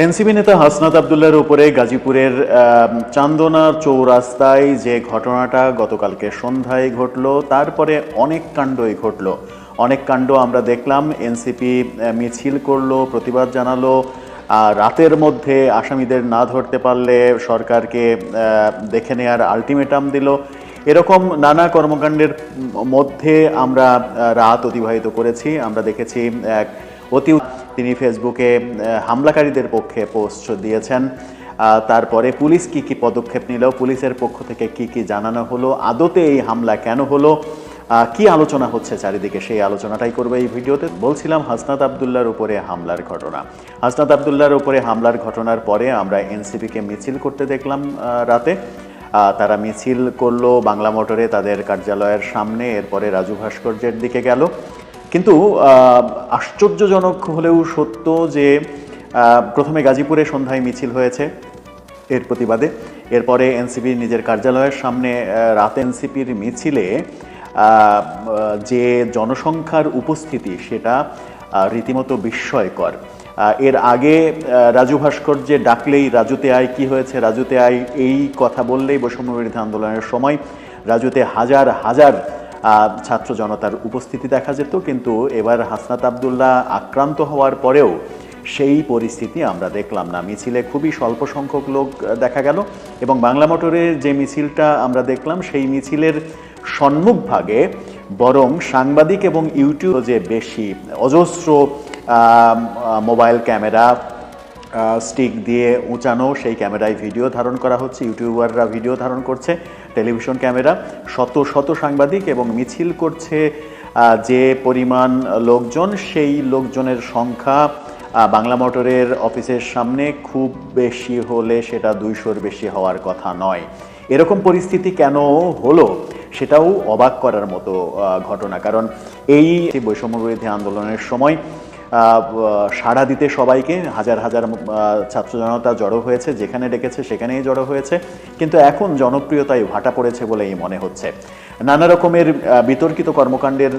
NCP নেতা হাসনাত আবদুল্লার উপরে গাজীপুরের চান্দনা চৌরাস্তায় যে ঘটনাটা গতকালকে সন্ধ্যায় ঘটলো, তারপরে অনেক কাণ্ডই ঘটলো। অনেক কাণ্ড আমরা দেখলাম, এনসিপি মিছিল করল, প্রতিবাদ জানালো, আর রাতের মধ্যে আসামিদের না ধরতে পারলে সরকারকে দেখে নেয়ার আলটিমেটাম দিল। এরকম নানা কর্মকাণ্ডের মধ্যে আমরা রাত অতিবাহিত করেছি। আমরা দেখেছি এক অতি তিনি ফেসবুকে হামলাকারীদের পক্ষে পোস্ট দিয়েছেন। তারপরে পুলিশ কি কি পদক্ষেপ নিল, পুলিশের পক্ষ থেকে কি কি জানানো হলো, আদতে এই হামলা কেন হলো কি আলোচনা হচ্ছে চারিদিকে, সেই আলোচনাটাই করবে এই ভিডিওতে। বলছিলাম হাসনাত আবদুল্লার উপরে হামলার ঘটনা। হাসনাত আবদুল্লার উপরে হামলার ঘটনার পরে আমরা এনসিপিকে মিছিল করতে দেখলাম রাতে। তারা মিছিল করল বাংলা মোটরে তাদের কার্যালয়ের সামনে, এরপরে রাজু ভাস্কর্যের দিকে গেল। কিন্তু আশ্চর্যজনক হলেও সত্য যে প্রথমে গাজীপুরে সন্ধ্যায় মিছিল হয়েছে এর প্রতিবাদে। এরপরে এনসিপি নিজের কার্যালয়ের সামনে রাত এনসিপির মিছিলে যে জনসংখ্যার উপস্থিতি সেটা রীতিমতো বিস্ময়কর। এর আগে রাজু ভাস্কর্যে ডাকলেই রাজুতে আয়, কি হয়েছে? রাজুতে আয়, এই কথা বললেই বৈষম্য বিরোধী আন্দোলনের সময় রাজুতে হাজার হাজার ছাত্র জনতার উপস্থিতি দেখা যেত, কিন্তু এবার হাসনাত আবদুল্লাহ আক্রান্ত হওয়ার পরেও সেই পরিস্থিতি আমরা দেখলাম না। মিছিলে খুবই স্বল্প সংখ্যক লোক দেখা গেল এবং বাংলা মোটরের যে মিছিলটা আমরা দেখলাম, সেই মিছিলের সম্মুখভাগে বরং সাংবাদিক এবং ইউটিউব যে বেশি অজস্র মোবাইল ক্যামেরা স্টিক দিয়ে উঁচানো সেই ক্যামেরায় ভিডিও ধারণ করা হচ্ছে, ইউটিউবাররা ভিডিও ধারণ করছে, টেলিভিশন ক্যামেরা, শত শত সাংবাদিক এবং মিছিল করছে যে পরিমাণ লোকজন, সেই লোকজনের সংখ্যা বাংলা মোটরের অফিসের সামনে খুব বেশি হলে সেটা দুইশোর বেশি হওয়ার কথা নয়। এরকম পরিস্থিতি কেন হলো সেটাও অবাক করার মতো ঘটনা। কারণ এই বৈষম্য বিরোধী আন্দোলনের সময় সাড়া দিতে সবাইকে হাজার হাজার ছাত্র জনতা জড়ো হয়েছে, যেখানে ডেকেছে সেখানেই জড়ো হয়েছে। কিন্তু এখন জনপ্রিয়তায় ভাটা পড়েছে বলেই মনে হচ্ছে। নানা রকমের বিতর্কিত কর্মকাণ্ডের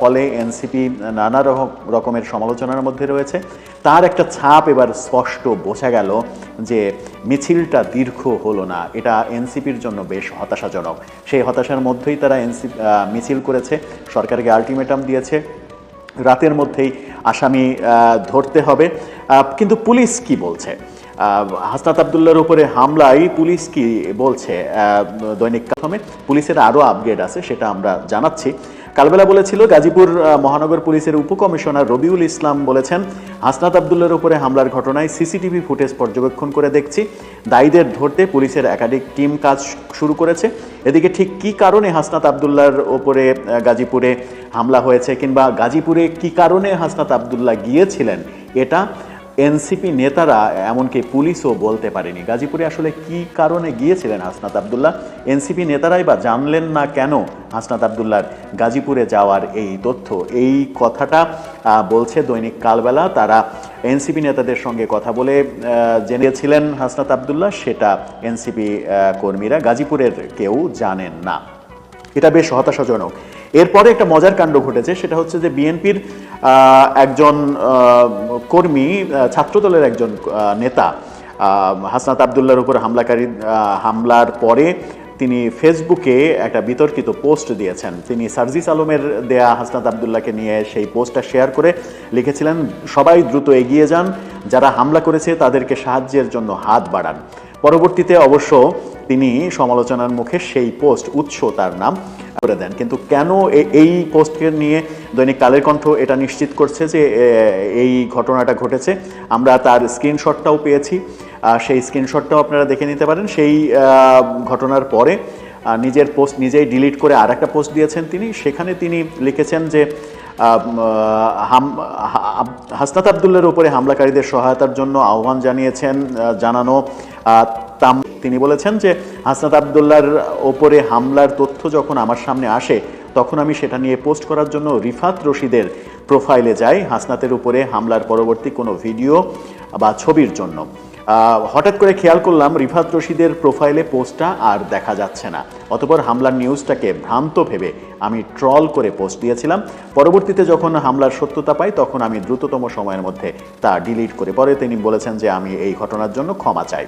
ফলে এনসিপি নানা রকম- রকমের সমালোচনার মধ্যে রয়েছে। তার একটা ছাপ এবার স্পষ্ট বোঝা গেল যে মিছিলটা দীর্ঘ হলো না। এটা এনসিপির জন্য বেশ হতাশাজনক। সেই হতাশার মধ্যেই তারা এনসি মিছিল করেছে। সরকারকে আলটিমেটাম দিয়েছে। রাতের মধ্যেই আসামি ধরতে হবে। কিন্তু পুলিশ কি বলছে? হাসনাত আবদুল্লার উপরে হামলায় পুলিশ কি বলছে? দৈনিক প্রথমে পুলিশের আরও আপগ্রেড আছে, সেটা আমরা জানাচ্ছি। কালবেলা বলেছিল, গাজীপুর মহানগর পুলিশের উপকমিশনার রবিউল ইসলাম বলেছেন, হাসনাত আবদুল্লার উপরে হামলার ঘটনায় সিসিটিভি ফুটেজ পর্যবেক্ষণ করে দেখছি। দায়ীদের ধরতে পুলিশের একাধিক টিম কাজ শুরু করেছে। এদিকে ঠিক কি কারণে হাসনাত আবদুল্লার ওপরে গাজীপুরে হামলা হয়েছে কিংবা গাজীপুরে কি কারণে হাসনাত আবদুল্লাহ গিয়েছিলেন, এটা এনসিপি নেতারা এমনকি পুলিশও বলতে পারেনি। গাজীপুরে আসলে কি কারণে গিয়েছিলেন হাসনাত আবদুল্লাহ? এনসিপি নেতারাই বা জানলেন না কেন হাসনাত আবদুল্লার গাজীপুরে যাওয়ার এই তথ্য? এই কথাটা বলছে দৈনিক কালবেলা। তারা এনসিপি নেতাদের সঙ্গে কথা বলে জেনেছিলেন হাসনাত আবদুল্লাহ, সেটা এনসিপি কর্মীরা। গাজীপুরের কেউ জানেন না। এটা বেশ হতাশাজনক। এরপরে একটা মজার কাণ্ড ঘটেছে, সেটা হচ্ছে যে বিএনপির একজন কর্মী ছাত্রদলের একজন নেতা হাসনাত আবদুল্লার উপর হামলাকারী হামলার পরে তিনি ফেসবুকে একটা বিতর্কিত পোস্ট দিয়েছেন। তিনি সার্জিস আলমের দেয়া হাসনাত আবদুল্লাহকে নিয়ে সেই পোস্টটা শেয়ার করে লিখেছিলেন, সবাই দ্রুত এগিয়ে যান, যারা হামলা করেছে তাদেরকে সাহায্যের জন্য হাত বাড়ান। পরবর্তীতে অবশ্য তিনি সমালোচনার মুখে সেই পোস্ট, উৎস তার নাম করে দেন। কিন্তু কেন এই পোস্টকে নিয়ে দৈনিক কালের কণ্ঠ এটা নিশ্চিত করছে যে এই ঘটনাটা ঘটেছে। আমরা তার স্ক্রিনশটটাও পেয়েছি। সেই স্ক্রিনশটটাও আপনারা দেখে নিতে পারেন। সেই ঘটনার পরে নিজের পোস্ট নিজেই ডিলিট করে আর একটা পোস্ট দিয়েছেন তিনি। সেখানে তিনি লিখেছেন যে হাসনাত আবদুল্লার উপরে হামলাকারীদের সহায়তার জন্য আহ্বান জানিয়েছেন জানানো তাম তিনি বলেছেন যে হাসনাত আবদুল্লার ওপরে হামলার তথ্য যখন আমার সামনে আসে, তখন আমি সেটা নিয়ে পোস্ট করার জন্য রিফাত রশিদের প্রোফাইলে যাই, হাসনাতের উপরে হামলার পরবর্তী কোনো ভিডিও বা ছবির জন্য। হঠাৎ করে খেয়াল করলাম রিফাত রশিদের প্রোফাইলে পোস্টটা আর দেখা যাচ্ছে না। অতপর হামলার নিউজটাকে ভ্রান্ত ভেবে আমি ট্রল করে পোস্ট দিয়েছিলাম। পরবর্তীতে যখন হামলার সত্যতা পাই, তখন আমি দ্রুততম সময়ের মধ্যে তা ডিলিট করে পরে তিনি বলেছেন যে আমি এই ঘটনার জন্য ক্ষমা চাই।